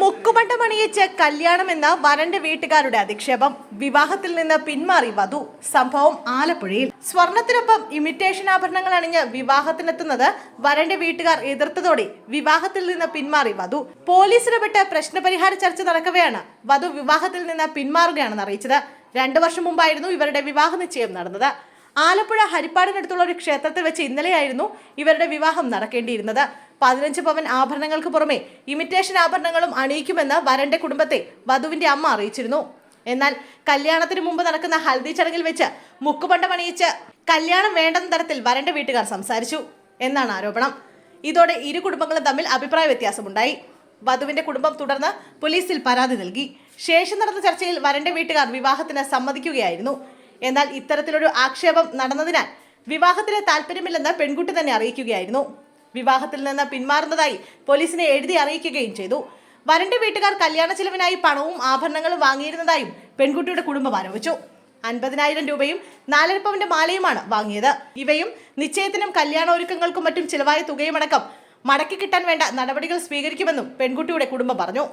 മുക്കുമണ്ടമണിയിച്ച് കല്യാണമെന്ന വരന്റെ വീട്ടുകാരുടെ അധിക്ഷേപം. വിവാഹത്തിൽ നിന്ന് പിന്മാറി വധു. സംഭവം ആലപ്പുഴയിൽ. സ്വർണത്തിനൊപ്പം ഇമിറ്റേഷൻ ആഭരണങ്ങൾ അണിഞ്ഞ് വിവാഹത്തിനെത്തുന്നത് വരന്റെ വീട്ടുകാർ എതിർത്തതോടെ വിവാഹത്തിൽ നിന്ന് പിന്മാറി വധു. പോലീസിടപെട്ട് പ്രശ്നപരിഹാര ചർച്ച നടക്കവെയാണ് വധു വിവാഹത്തിൽ നിന്ന് പിന്മാറുകയാണെന്ന് അറിയിച്ചത്. രണ്ടു വർഷം മുമ്പായിരുന്നു ഇവരുടെ വിവാഹ നിശ്ചയം നടന്നത്. ആലപ്പുഴ ഹരിപ്പാടിനടുത്തുള്ള ഒരു ക്ഷേത്രത്തിൽ വെച്ച് ഇന്നലെയായിരുന്നു ഇവരുടെ വിവാഹം നടക്കേണ്ടിയിരുന്നത്. പതിനഞ്ച് പവൻ ആഭരണങ്ങൾക്ക് പുറമെ ഇമിറ്റേഷൻ ആഭരണങ്ങളും അണിയിക്കുമെന്ന് വരന്റെ കുടുംബത്തെ വധുവിന്റെ അമ്മ അറിയിച്ചിരുന്നു. എന്നാൽ കല്യാണത്തിന് മുമ്പ് നടക്കുന്ന ഹൽദി ചടങ്ങിൽ വെച്ച് മുക്കുപണ്ടം അണിയിച്ച് കല്യാണം വേണ്ടെന്ന തരത്തിൽ വരന്റെ വീട്ടുകാർ സംസാരിച്ചു എന്നാണ് ആരോപണം. ഇതോടെ ഇരു കുടുംബങ്ങളും തമ്മിൽ അഭിപ്രായ വ്യത്യാസമുണ്ടായി. വധുവിന്റെ കുടുംബം തുടർന്ന് പോലീസിൽ പരാതി നൽകി. ശേഷം നടന്ന ചർച്ചയിൽ വരന്റെ വീട്ടുകാർ വിവാഹത്തിന് സമ്മതിക്കുകയായിരുന്നു. എന്നാൽ ഇത്തരത്തിലൊരു ആക്ഷേപം നടന്നതിനാൽ വിവാഹത്തിന് താല്പര്യമില്ലെന്ന് പെൺകുട്ടി തന്നെ അറിയിക്കുകയായിരുന്നു. വിവാഹത്തിൽ നിന്ന് പിന്മാറുന്നതായി പോലീസിനെ എഴുതി അറിയിക്കുകയും ചെയ്തു. വരന്റെ വീട്ടുകാർ കല്യാണ ചെലവിനായി പണവും ആഭരണങ്ങളും വാങ്ങിയിരുന്നതായും പെൺകുട്ടിയുടെ കുടുംബം ആരോപിച്ചു. അൻപതിനായിരം രൂപയും നാലരപ്പവന്റെ മാലയുമാണ് വാങ്ങിയത്. ഇവയും നിശ്ചയത്തിനും കല്യാണ മറ്റും ചിലവായ തുകയുമടക്കം മടക്കി കിട്ടാൻ വേണ്ട നടപടികൾ സ്വീകരിക്കുമെന്നും പെൺകുട്ടിയുടെ കുടുംബം പറഞ്ഞു.